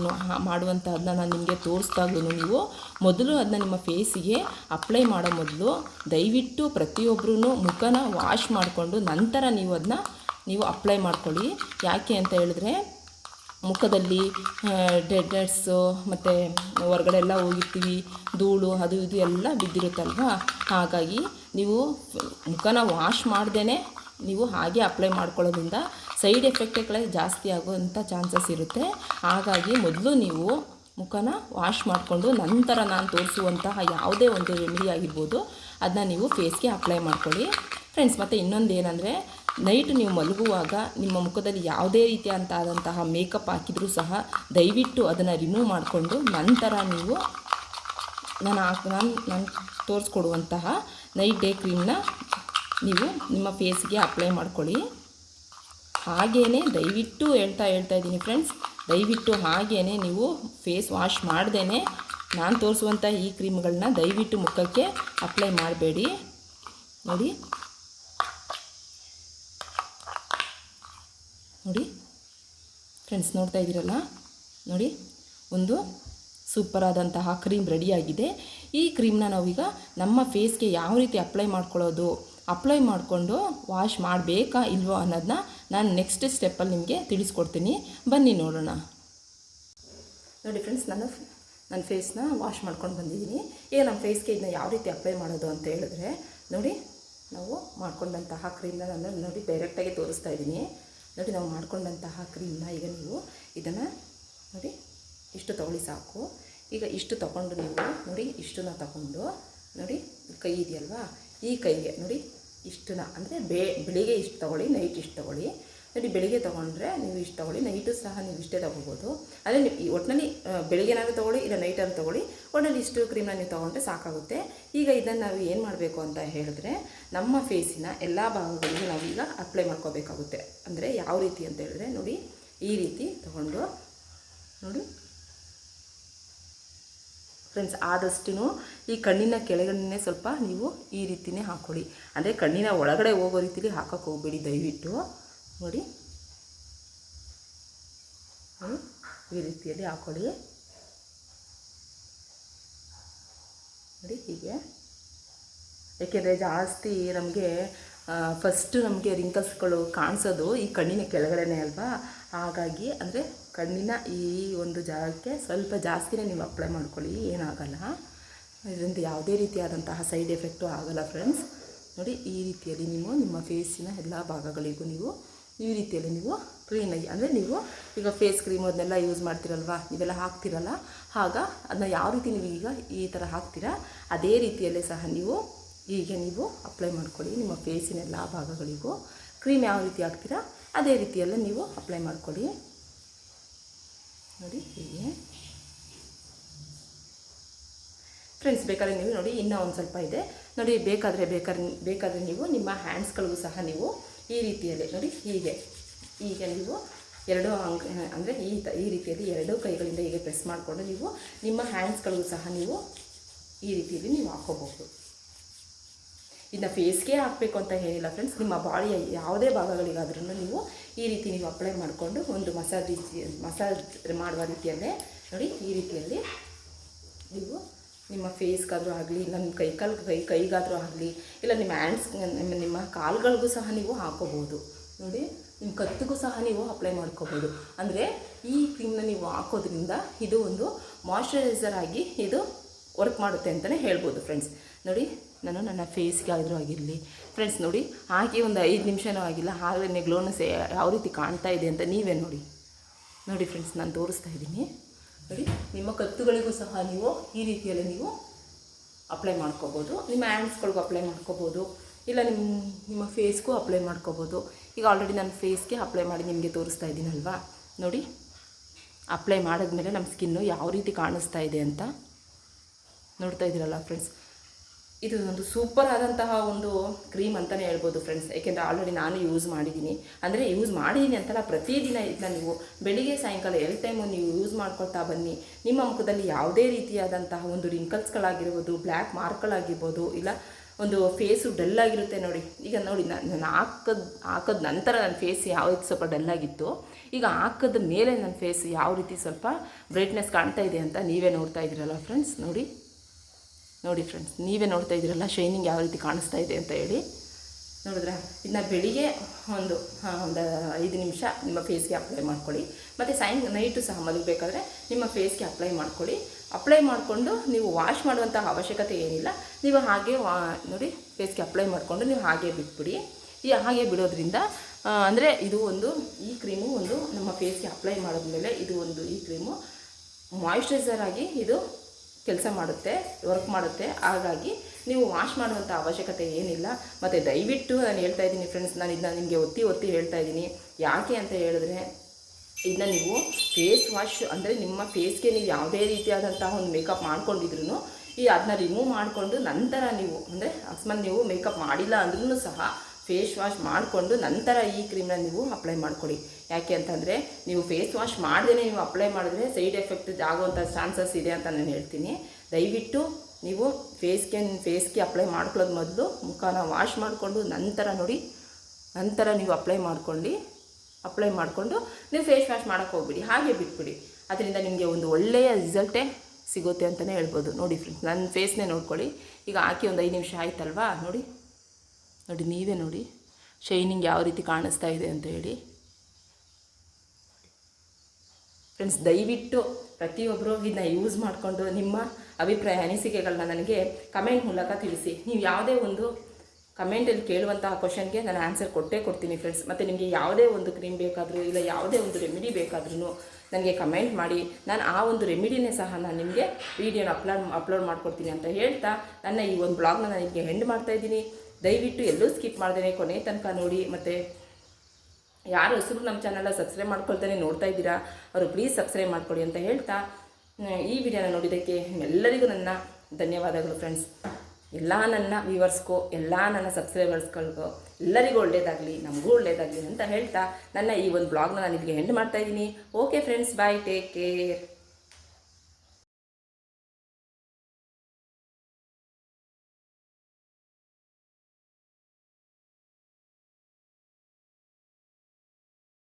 ಮಾಡುವಂಥದ್ದನ್ನ ನಾನು ನಿಮಗೆ ತೋರಿಸ್ದಾಗ್ಲೂ ನೀವು ಮೊದಲು ಅದನ್ನ ನಿಮ್ಮ ಫೇಸಿಗೆ ಅಪ್ಲೈ ಮಾಡೋ ಮೊದಲು ದಯವಿಟ್ಟು ಪ್ರತಿಯೊಬ್ಬರೂ ಮುಖನ ವಾಶ್ ಮಾಡಿಕೊಂಡು ನಂತರ ನೀವು ಅದನ್ನ ನೀವು ಅಪ್ಲೈ ಮಾಡ್ಕೊಳ್ಳಿ. ಯಾಕೆ ಅಂತ ಹೇಳಿದ್ರೆ ಮುಖದಲ್ಲಿ ಡೆಡ್ ಹೆಡ್ಸು ಮತ್ತು ಹೊರಗಡೆ ಎಲ್ಲ ಹೋಗಿರ್ತೀವಿ, ಧೂಳು, ಅದು ಇದು ಎಲ್ಲ ಬಿದ್ದಿರುತ್ತಲ್ವಾ? ಹಾಗಾಗಿ ನೀವು ಮುಖನ ವಾಶ್ ಮಾಡ್ದೇ ನೀವು ಹಾಗೆ ಅಪ್ಲೈ ಮಾಡ್ಕೊಳ್ಳೋದ್ರಿಂದ ಸೈಡ್ ಎಫೆಕ್ಟ್ಗಳೇ ಜಾಸ್ತಿ ಆಗುವಂಥ ಚಾನ್ಸಸ್ ಇರುತ್ತೆ. ಹಾಗಾಗಿ ಮೊದಲು ನೀವು ಮುಖನ ವಾಶ್ ಮಾಡಿಕೊಂಡು ನಂತರ ನಾನು ತೋರಿಸುವಂತಹ ಯಾವುದೇ ಒಂದು ರೆಮಿಡಿ ಆಗಿರ್ಬೋದು ಅದನ್ನ ನೀವು ಫೇಸ್ಗೆ ಅಪ್ಲೈ ಮಾಡ್ಕೊಳ್ಳಿ. ಫ್ರೆಂಡ್ಸ್ ಮತ್ತು ಇನ್ನೊಂದು ಏನಂದರೆ ನೈಟ್ ನೀವು ಮಲಗುವಾಗ ನಿಮ್ಮ ಮುಖದಲ್ಲಿ ಯಾವುದೇ ರೀತಿಯಂತಾದಂತಹ ಮೇಕಪ್ ಹಾಕಿದರೂ ಸಹ ದಯವಿಟ್ಟು ಅದನ್ನು ರಿಮೂವ್ ಮಾಡಿಕೊಂಡು ನಂತರ ನೀವು ನಾನು ಹಾಕ್ ನಾನು ನಾನು ತೋರಿಸ್ಕೊಡುವಂತಹ ನೈಟ್ ಡೇ ಕ್ರೀಮ್ನ ನೀವು ನಿಮ್ಮ ಫೇಸ್ಗೆ ಅಪ್ಲೈ ಮಾಡ್ಕೊಳ್ಳಿ. ಹಾಗೇ ದಯವಿಟ್ಟು ಹೇಳ್ತಾ ಹೇಳ್ತಾ ಇದ್ದೀನಿ ಫ್ರೆಂಡ್ಸ್, ದಯವಿಟ್ಟು ಹಾಗೇ ನೀವು ಫೇಸ್ ವಾಶ್ ಮಾಡ್ದೇ ನಾನು ತೋರಿಸುವಂಥ ಈ ಕ್ರೀಮ್ಗಳನ್ನ ದಯವಿಟ್ಟು ಮುಖಕ್ಕೆ ಅಪ್ಲೈ ಮಾಡಬೇಡಿ. ನೋಡಿ. ನೋಡಿ. ಫ್ರೆಂಡ್ಸ್ ನೋಡ್ತಾ ಇದ್ದೀರಲ್ಲ? ನೋಡಿ, ಒಂದು ಸೂಪರ್ ಆದಂತಹ ಕ್ರೀಮ್ ರೆಡಿಯಾಗಿದೆ ಈ ಕ್ರೀಮ್ನ ನಾವೀಗ ನಮ್ಮ ಫೇಸ್ಗೆ ಯಾವ ರೀತಿ ಅಪ್ಲೈ ಮಾಡ್ಕೊಳ್ಳೋದು ಅಪ್ಲೈ ಮಾಡಿಕೊಂಡು ವಾಶ್ ಮಾಡಬೇಕಾ ಇಲ್ವೋ ಅನ್ನೋದನ್ನ ನಾನು ನೆಕ್ಸ್ಟ್ ಸ್ಟೆಪ್ಪಲ್ಲಿ ನಿಮಗೆ ತಿಳಿಸ್ಕೊಡ್ತೀನಿ. ಬನ್ನಿ ನೋಡೋಣ. ನೋಡಿ ಫ್ರೆಂಡ್ಸ್ ನಾನು ನನ್ನ ಫೇಸ್ನ ವಾಶ್ ಮಾಡ್ಕೊಂಡು ಬಂದಿದ್ದೀನಿ. ಈಗ ನಮ್ಮ ಫೇಸ್ಗೆ ಇದನ್ನ ಯಾವ ರೀತಿ ಅಪ್ಲೈ ಮಾಡೋದು ಅಂತ ಹೇಳಿದ್ರೆ, ನೋಡಿ, ನಾವು ಮಾಡ್ಕೊಂಡಂತಹ ಕ್ರೀಮ್ನ ನಾನು ನೋಡಿ ಡೈರೆಕ್ಟಾಗಿ ತೋರಿಸ್ತಾ ಇದ್ದೀನಿ. ನೋಡಿ ನಾವು ಮಾಡ್ಕೊಂಡಂತಹ ಕ್ರೀಮ್ನ ಈಗ ನೀವು ಇದನ್ನು ನೋಡಿ ಇಷ್ಟು ತಗೊಳ್ಳಿ ಸಾಕು. ಈಗ ಇಷ್ಟು ತಗೊಂಡು ನೀವು ನೋಡಿ ಇಷ್ಟನ್ನ ತಗೊಂಡು ನೋಡಿ ಕೈ ಇದೆಯಲ್ವಾ? ಈ ಕೈಗೆ ನೋಡಿ ಇಷ್ಟನ್ನ ಅಂದರೆ ಬೇ ಬೆಳಿಗ್ಗೆ ಇಷ್ಟು ತಗೊಳ್ಳಿ, ನೈಟ್ ಇಷ್ಟು ತಗೊಳ್ಳಿ. ನೋಡಿ ಬೆಳಿಗ್ಗೆ ತೊಗೊಂಡ್ರೆ ನೀವು ಇಷ್ಟು ತೊಗೊಳ್ಳಿ, ನೈಟು ಸಹ ನೀವು ಇಷ್ಟೇ ತೊಗೋಬೋದು. ಅದೇ ನೀವು ಒಟ್ಟಿನಲ್ಲಿ ಬೆಳಿಗ್ಗೆನಾದ್ರೂ ತೊಗೊಳ್ಳಿ, ಇಲ್ಲ ನೈಟಾದ್ರೂ ತೊಗೊಳ್ಳಿ ಒಟ್ಟಿನಲ್ಲಿ ಇಷ್ಟು ಕ್ರೀಮ್ನ ನೀವು ತೊಗೊಂಡ್ರೆ ಸಾಕಾಗುತ್ತೆ. ಈಗ ಇದನ್ನು ನಾವು ಏನು ಮಾಡಬೇಕು ಅಂತ ಹೇಳಿದ್ರೆ ನಮ್ಮ ಫೇಸಿನ ಎಲ್ಲ ಭಾಗಗಳಿಗೂ ನಾವೀಗ ಅಪ್ಲೈ ಮಾಡ್ಕೋಬೇಕಾಗುತ್ತೆ. ಅಂದರೆ ಯಾವ ರೀತಿ ಅಂತ ಹೇಳಿದ್ರೆ ನೋಡಿ ಈ ರೀತಿ ತಗೊಂಡು ನೋಡಿ. ಫ್ರೆಂಡ್ಸ್ ಆದಷ್ಟು ಈ ಕಣ್ಣಿನ ಕೆಳಗಡೆನೇ ಸ್ವಲ್ಪ ನೀವು ಈ ರೀತಿನೇ ಹಾಕ್ಕೊಳ್ಳಿ ಅಂದರೆ ಕಣ್ಣಿನ ಒಳಗಡೆ ಹೋಗೋ ರೀತಿಲಿ ಹಾಕೋಕ್ಕೆ ಹೋಗ್ಬೇಡಿ ದಯವಿಟ್ಟು. ನೋಡಿ, ಈ ರೀತಿಯಲ್ಲಿ ಹಾಕ್ಕೊಳ್ಳಿ ನೋಡಿ ಹೀಗೆ. ಏಕೆಂದರೆ ಜಾಸ್ತಿ ನಮಗೆ ಫಸ್ಟು ನಮಗೆ ರಿಂಕಲ್ಸ್ಗಳು ಕಾಣಿಸೋದು ಈ ಕಣ್ಣಿನ ಕೆಳಗಡೆನೇ ಅಲ್ವಾ? ಹಾಗಾಗಿ ಅಂದರೆ ಕಣ್ಣಿನ ಈ ಒಂದು ಜಾಗಕ್ಕೆ ಸ್ವಲ್ಪ ಜಾಸ್ತಿನೇ ನೀವು ಅಪ್ಲೈ ಮಾಡ್ಕೊಳ್ಳಿ, ಏನಾಗಲ್ಲ. ಇದರಿಂದ ಯಾವುದೇ ರೀತಿಯಾದಂತಹ ಸೈಡ್ ಎಫೆಕ್ಟು ಆಗಲ್ಲ ಫ್ರೆಂಡ್ಸ್ ನೋಡಿ ಈ ರೀತಿಯಲ್ಲಿ ನೀವು ನಿಮ್ಮ ಫೇಸಿನ ಎಲ್ಲ ಭಾಗಗಳಿಗೂ ನೀವು, ಈ ರೀತಿಯಲ್ಲಿ ನೀವು ಕ್ಲೀನಾಗಿ ಅಂದರೆ ನೀವು ಈಗ ಫೇಸ್ ಕ್ರೀಮ್ ಅದನ್ನೆಲ್ಲ ಯೂಸ್ ಮಾಡ್ತಿರಲ್ವಾ? ಇವೆಲ್ಲ ಹಾಕ್ತಿರಲ್ಲ. ಆಗ ಅದನ್ನ ಯಾವ ರೀತಿ ನೀವು ಈಗ ಈ ಥರ ಹಾಕ್ತೀರಾ, ಅದೇ ರೀತಿಯಲ್ಲೇ ಸಹ ನೀವು ಹೀಗೆ ನೀವು ಅಪ್ಲೈ ಮಾಡ್ಕೊಳ್ಳಿ. ನಿಮ್ಮ ಫೇಸಿನ ಎಲ್ಲ ಭಾಗಗಳಿಗೂ ಕ್ರೀಮ್ ಯಾವ ರೀತಿ ಹಾಕ್ತೀರಾ, ಅದೇ ರೀತಿಯಲ್ಲೇ ನೀವು ಅಪ್ಲೈ ಮಾಡ್ಕೊಳ್ಳಿ. ನೋಡಿ ಹೀಗೆ. ಫ್ರೆಂಡ್ಸ್ ಬೇಕಾದ್ರೆ ನೀವು ನೋಡಿ, ಇನ್ನೂ ಒಂದು ಸ್ವಲ್ಪ ಇದೆ. ನೋಡಿ, ಬೇಕಾದರೆ ಬೇಕಾದ್ರೆ ಬೇಕಾದರೆ ನೀವು ನಿಮ್ಮ ಹ್ಯಾಂಡ್ಸ್ಗಳಿಗೂ ಸಹ ನೀವು ಈ ರೀತಿಯಲ್ಲೇ ನೋಡಿ, ಹೀಗೆ. ಹೀಗೆ ನೀವು ಎರಡು ಅಂಗ ಅಂದರೆ ಈ ಈ ರೀತಿಯಲ್ಲಿ ಎರಡೂ ಕೈಗಳಿಂದ ಹೀಗೆ ಪ್ರೆಸ್ ಮಾಡಿಕೊಂಡು ನೀವು ನಿಮ್ಮ ಹ್ಯಾಂಡ್ಸ್ಗಳಿಗೂ ಸಹ ನೀವು ಈ ರೀತಿಯಲ್ಲಿ ನೀವು ಹಾಕೋಬಹುದು ಇನ್ನು ಫೇಸ್ಗೆ ಹಾಕಬೇಕು ಅಂತ ಹೇಳಿಲ್ಲ ಫ್ರೆಂಡ್ಸ್ ನಿಮ್ಮ ಬಾಡಿಯ ಯಾವುದೇ ಭಾಗಗಳಿಗಾದ್ರೂ ನೀವು ಈ ರೀತಿ ನೀವು ಅಪ್ಲೈ ಮಾಡಿಕೊಂಡು ಒಂದು ಮಸಾಜ್ ರೀತಿ ಮಸಾಜ್ ಮಾಡುವ ರೀತಿಯಲ್ಲೇ ನೋಡಿ, ಈ ರೀತಿಯಲ್ಲಿ ನೀವು ನಿಮ್ಮ ಫೇಸ್ಗಾದರೂ ಆಗಲಿ, ಇಲ್ಲ ನಿಮ್ಮ ಕೈ ಕಾಲು ಕೈ ಕೈಗಾದರೂ ಆಗಲಿ, ಇಲ್ಲ ನಿಮ್ಮ ಹ್ಯಾಂಡ್ಸ್ ನಿಮ್ಮ ಕಾಲುಗಳಿಗೂ ಸಹ ನೀವು ಹಾಕೋಬೋದು ನೋಡಿ ನಿಮ್ಮ ಕತ್ತಿಗೂ ಸಹ ನೀವು ಅಪ್ಲೈ ಮಾಡ್ಕೋಬೋದು. ಅಂದರೆ ಈ ಕ್ರೀಮ್ನ ನೀವು ಹಾಕೋದ್ರಿಂದ ಇದು ಒಂದು ಮಾಯಶ್ಚರೈಸರ್ ಆಗಿ ಇದು ವರ್ಕ್ ಮಾಡುತ್ತೆ ಅಂತಲೇ ಹೇಳ್ಬೋದು ಫ್ರೆಂಡ್ಸ್ ನೋಡಿ, ನಾನು ನನ್ನ ಫೇಸ್ಗೆ ಆದರೂ ಆಗಿರಲಿ. ಫ್ರೆಂಡ್ಸ್ ನೋಡಿ ಹಾಕಿ ಒಂದು ಐದು ನಿಮಿಷನೂ ಆಗಿಲ್ಲ. ಆಗಲೇ ಗ್ಲೋನಸ್ ಯಾವ ರೀತಿ ಕಾಣ್ತಾ ಇದೆ ಅಂತ ನೀವೇ ನೋಡಿ. ನೋಡಿ ಫ್ರೆಂಡ್ಸ್ ನಾನು ತೋರಿಸ್ತಾ ಇದ್ದೀನಿ. ನೋಡಿ, ನಿಮ್ಮ ಕತ್ತುಗಳಿಗೂ ಸಹ ನೀವು ಈ ರೀತಿಯಲ್ಲಿ ನೀವು ಅಪ್ಲೈ ಮಾಡ್ಕೋಬೋದು. ನಿಮ್ಮ ಹ್ಯಾಂಡ್ಸ್ಗಳಿಗೂ ಅಪ್ಲೈ ಮಾಡ್ಕೋಬೋದು. ಇಲ್ಲ ನಿಮ್ಮ ನಿಮ್ಮ ಫೇಸ್ಗೂ ಅಪ್ಲೈ ಮಾಡ್ಕೋಬೋದು. ಈಗ ಆಲ್ರೆಡಿ ನಾನು ಫೇಸ್ಗೆ ಅಪ್ಲೈ ಮಾಡಿ ನಿಮಗೆ ತೋರಿಸ್ತಾ ಇದ್ದೀನಲ್ವಾ? ನೋಡಿ ಅಪ್ಲೈ ಮಾಡಿದ್ಮೇಲೆ ನಮ್ಮ ಸ್ಕಿನ್ನು ಯಾವ ರೀತಿ ಕಾಣಿಸ್ತಾ ಇದೆ ಅಂತ ನೋಡ್ತಾ ಇದ್ದೀರಲ್ಲ ಫ್ರೆಂಡ್ಸ್ ಇದು ಒಂದು ಸೂಪರ್ ಆದಂತಹ ಒಂದು ಕ್ರೀಮ್ ಅಂತಲೇ ಹೇಳ್ಬೋದು ಫ್ರೆಂಡ್ಸ್ ಯಾಕೆಂದರೆ ಆಲ್ರೆಡಿ ನಾನು ಯೂಸ್ ಮಾಡಿದ್ದೀನಿ. ಅಂದರೆ ಯೂಸ್ ಮಾಡಿದ್ದೀನಿ ಅಂತಲ್ಲ ಪ್ರತಿದಿನ ಇದನ್ನ ನೀವು ಬೆಳಿಗ್ಗೆ, ಸಾಯಂಕಾಲ, ಎಲ್ ಟೈಮು ನೀವು ಯೂಸ್ ಮಾಡ್ಕೊಳ್ತಾ ಬನ್ನಿ. ನಿಮ್ಮ ಮುಖದಲ್ಲಿ ಯಾವುದೇ ರೀತಿಯಾದಂತಹ ಒಂದು ರಿಂಕಲ್ಸ್ಗಳಾಗಿರ್ಬೋದು ಬ್ಲ್ಯಾಕ್ ಮಾರ್ಕ್ಗಳಾಗಿರ್ಬೋದು ಇಲ್ಲ ಒಂದು ಫೇಸು ಡಲ್ ಆಗಿರುತ್ತೆ ನೋಡಿ. ಈಗ ನೋಡಿ ನಾನು ಹಾಕದ ಹಾಕದ ನಂತರ ನನ್ನ ಫೇಸ್ ಯಾವ ರೀತಿ ಸ್ವಲ್ಪ ಡಲ್ ಆಗಿತ್ತು, ಈಗ ಹಾಕದ ಮೇಲೆ ನನ್ನ ಫೇಸ್ ಯಾವ ರೀತಿ ಸ್ವಲ್ಪ ಬ್ರೈಟ್ನೆಸ್ ಕಾಣ್ತಾ ಇದೆ ಅಂತ ನೀವೇ ನೋಡ್ತಾ ಇದ್ದೀರಲ್ಲ ಫ್ರೆಂಡ್ಸ್ ನೋಡಿ. ನೋಡಿ ಫ್ರೆಂಡ್ಸ್ ನೀವೇ ನೋಡ್ತಾ ಇದ್ದೀರಲ್ಲ ಶೈನಿಂಗ್ ಯಾವ ರೀತಿ ಕಾಣಿಸ್ತಾ ಇದೆ ಅಂತ ಹೇಳಿ. ನೋಡಿದ್ರೆ? ಇದನ್ನ ಬೆಳಿಗ್ಗೆ ಒಂದು ಒಂದು ಐದು ನಿಮಿಷ ನಿಮ್ಮ ಫೇಸ್ಗೆ ಅಪ್ಲೈ ಮಾಡ್ಕೊಳ್ಳಿ. ಮತ್ತು ಸಾಯಂ ನೈಟು ಸಹ ಮಲಗಬೇಕಾದ್ರೆ ನಿಮ್ಮ ಫೇಸ್ಗೆ ಅಪ್ಲೈ ಮಾಡ್ಕೊಳ್ಳಿ. ಅಪ್ಲೈ ಮಾಡಿಕೊಂಡು ನೀವು ವಾಶ್ ಮಾಡುವಂಥ ಅವಶ್ಯಕತೆ ಏನಿಲ್ಲ. ನೀವು ಹಾಗೆ ನೋಡಿ ಫೇಸ್ಗೆ ಅಪ್ಲೈ ಮಾಡಿಕೊಂಡು ನೀವು ಹಾಗೆ ಬಿಟ್ಬಿಡಿ. ಈ ಹಾಗೆ ಬಿಡೋದ್ರಿಂದ ಅಂದರೆ ಇದು ಒಂದು, ಈ ಕ್ರೀಮು ಒಂದು ನಮ್ಮ ಫೇಸ್ಗೆ ಅಪ್ಲೈ ಮಾಡಿದ್ಮೇಲೆ ಇದು ಒಂದು ಈ ಕ್ರೀಮು ಮಾಯಿಶ್ಚರೈಸರ್ ಆಗಿ ಇದು ಕೆಲಸ ಮಾಡುತ್ತೆ ವರ್ಕ್ ಮಾಡುತ್ತೆ. ಹಾಗಾಗಿ ನೀವು ವಾಶ್ ಮಾಡುವಂಥ ಅವಶ್ಯಕತೆ ಏನಿಲ್ಲ. ಮತ್ತು ದಯವಿಟ್ಟು ನಾನು ಹೇಳ್ತಾ ಇದ್ದೀನಿ ಫ್ರೆಂಡ್ಸ್ ನಾನು ಇದನ್ನ ನಿಮಗೆ ಒತ್ತಿ ಒತ್ತಿ ಹೇಳ್ತಾ ಇದ್ದೀನಿ. ಯಾಕೆ ಅಂತ ಹೇಳಿದ್ರೆ ಇದನ್ನ ನೀವು ಫೇಸ್ ವಾಶ್ ಅಂದರೆ ನಿಮ್ಮ ಫೇಸ್ಗೆ ನೀವು ಯಾವುದೇ ರೀತಿಯಾದಂತಹ ಒಂದು ಮೇಕಪ್ ಮಾಡ್ಕೊಂಡಿದ್ರು ಈ ಅದನ್ನ ರಿಮೂವ್ ಮಾಡಿಕೊಂಡು ನಂತರ ನೀವು, ಅಂದರೆ ಅಕಸ್ಮಾತ್ ನೀವು ಮೇಕಪ್ ಮಾಡಿಲ್ಲ ಅಂದ್ರೂ ಸಹ ಫೇಸ್ ವಾಶ್ ಮಾಡಿಕೊಂಡು ನಂತರ ಈ ಕ್ರೀಮ್ನ ನೀವು ಅಪ್ಲೈ ಮಾಡ್ಕೊಳ್ಳಿ. ಯಾಕೆ ಅಂತಂದರೆ ನೀವು ಫೇಸ್ ವಾಶ್ ಮಾಡದೇ ನೀವು ಅಪ್ಲೈ ಮಾಡಿದ್ರೆ ಸೈಡ್ ಎಫೆಕ್ಟ್ ಆಗುವಂಥ ಚಾನ್ಸಸ್ ಇದೆ ಅಂತ ನಾನು ಹೇಳ್ತೀನಿ. ದಯವಿಟ್ಟು ನೀವು ಫೇಸ್ಗೆ ಫೇಸ್ಗೆ ಅಪ್ಲೈ ಮಾಡ್ಕೊಳ್ಳೋದು ಮೊದಲು ಮುಖನ ವಾಶ್ ಮಾಡಿಕೊಂಡು ನಂತರ ನೋಡಿ, ನಂತರ ನೀವು ಅಪ್ಲೈ ಮಾಡ್ಕೊಂಡು ಅಪ್ಲೈ ಮಾಡಿಕೊಂಡು ನೀವು ಫೇಸ್ ವಾಶ್ ಮಾಡೋಕ್ಕೆ ಹೋಗ್ಬಿಡಿ, ಹಾಗೆ ಬಿಟ್ಬಿಡಿ. ಅದರಿಂದ ನಿಮಗೆ ಒಂದು ಒಳ್ಳೆಯ ರಿಸಲ್ಟೇ ಸಿಗುತ್ತೆ ಅಂತಲೇ ಹೇಳ್ಬೋದು. ನೋಡಿ ಫ್ರೆಂಡ್ಸ್ ನನ್ನ ಫೇಸ್ನೇ ನೋಡ್ಕೊಳ್ಳಿ. ಈಗ ಹಾಕಿ ಒಂದು ಐದು ನಿಮಿಷ ಆಯ್ತಲ್ವಾ? ನೋಡಿ. ನೋಡಿ, ನೀವೇ ನೋಡಿ. ಶೈನಿಂಗ್ ಯಾವ ರೀತಿ ಕಾಣಿಸ್ತಾ ಇದೆ ಅಂತ ಹೇಳಿ. ಫ್ರೆಂಡ್ಸ್ ದಯವಿಟ್ಟು ಪ್ರತಿಯೊಬ್ಬರು ಇದನ್ನ ಯೂಸ್ ಮಾಡಿಕೊಂಡು ನಿಮ್ಮ ಅಭಿಪ್ರಾಯ ಅನಿಸಿಕೆಗಳನ್ನ ನನಗೆ ಕಮೆಂಟ್ ಮೂಲಕ ತಿಳಿಸಿ. ನೀವು ಯಾವುದೇ ಒಂದು ಕಮೆಂಟಲ್ಲಿ ಕೇಳುವಂತಹ ಕ್ವಶನ್ಗೆ ನಾನು ಆನ್ಸರ್ ಕೊಟ್ಟೇ ಕೊಡ್ತೀನಿ ಫ್ರೆಂಡ್ಸ್ ಮತ್ತು ನಿಮಗೆ ಯಾವುದೇ ಒಂದು ಕ್ರೀಮ್ ಬೇಕಾದರೂ ಇಲ್ಲ ಯಾವುದೇ ಒಂದು ರೆಮಿಡಿ ಬೇಕಾದ್ರೂ ನನಗೆ ಕಮೆಂಟ್ ಮಾಡಿ. ನಾನು ಆ ಒಂದು ರೆಮಿಡಿನೇ ಸಹ ನಾನು ನಿಮಗೆ ವೀಡಿಯೋನ ಅಪ್ಲೋಡ್ ಅಪ್ಲೋಡ್ ಮಾಡ್ಕೊಡ್ತೀನಿ ಅಂತ ಹೇಳ್ತಾ ನನ್ನ ಈ ಒಂದು ಬ್ಲಾಗ್ನ ನಾನು ನಿಮಗೆ ಹೆಂಡ್ ಮಾಡ್ತಾ ಇದ್ದೀನಿ. ದಯವಿಟ್ಟು ಎಲ್ಲೂ ಸ್ಕಿಪ್ ಮಾಡ್ದೇನೆ, ಕೊನೆ ತನಕ ನೋಡಿ. ಮತ್ತು ಯಾರು ಹೆಸರು ನಮ್ಮ ಚಾನಲ್ನ ಸಬ್ಸ್ಕ್ರೈಬ್ ಮಾಡ್ಕೊಳ್ತಾನೆ ನೋಡ್ತಾ ಇದ್ದೀರಾ, ಅವರು ಪ್ಲೀಸ್ ಸಬ್ಸ್ಕ್ರೈಬ್ ಮಾಡ್ಕೊಳ್ಳಿ ಅಂತ ಹೇಳ್ತಾ ಈ ವಿಡಿಯೋನ ನೋಡಿದ್ದಕ್ಕೆ ಎಲ್ಲರಿಗೂ ನನ್ನ ಧನ್ಯವಾದಗಳು ಫ್ರೆಂಡ್ಸ್ ಎಲ್ಲ ನನ್ನ ವ್ಯೂವರ್ಸ್ಗೂ, ಎಲ್ಲ ನನ್ನ ಸಬ್ಸ್ಕ್ರೈಬರ್ಸ್ಗಳಿಗೂ, ಎಲ್ಲರಿಗೂ ಒಳ್ಳೇದಾಗಲಿ, ನಮಗೂ ಒಳ್ಳೇದಾಗಲಿ ಅಂತ ಹೇಳ್ತಾ ನನ್ನ ಈ ಒಂದು ಬ್ಲಾಗ್ನ ನಾನು ಇಲ್ಲಿಗೆ ಹೆಂಡ್ ಮಾಡ್ತಾ ಇದ್ದೀನಿ. Okay friends bye take care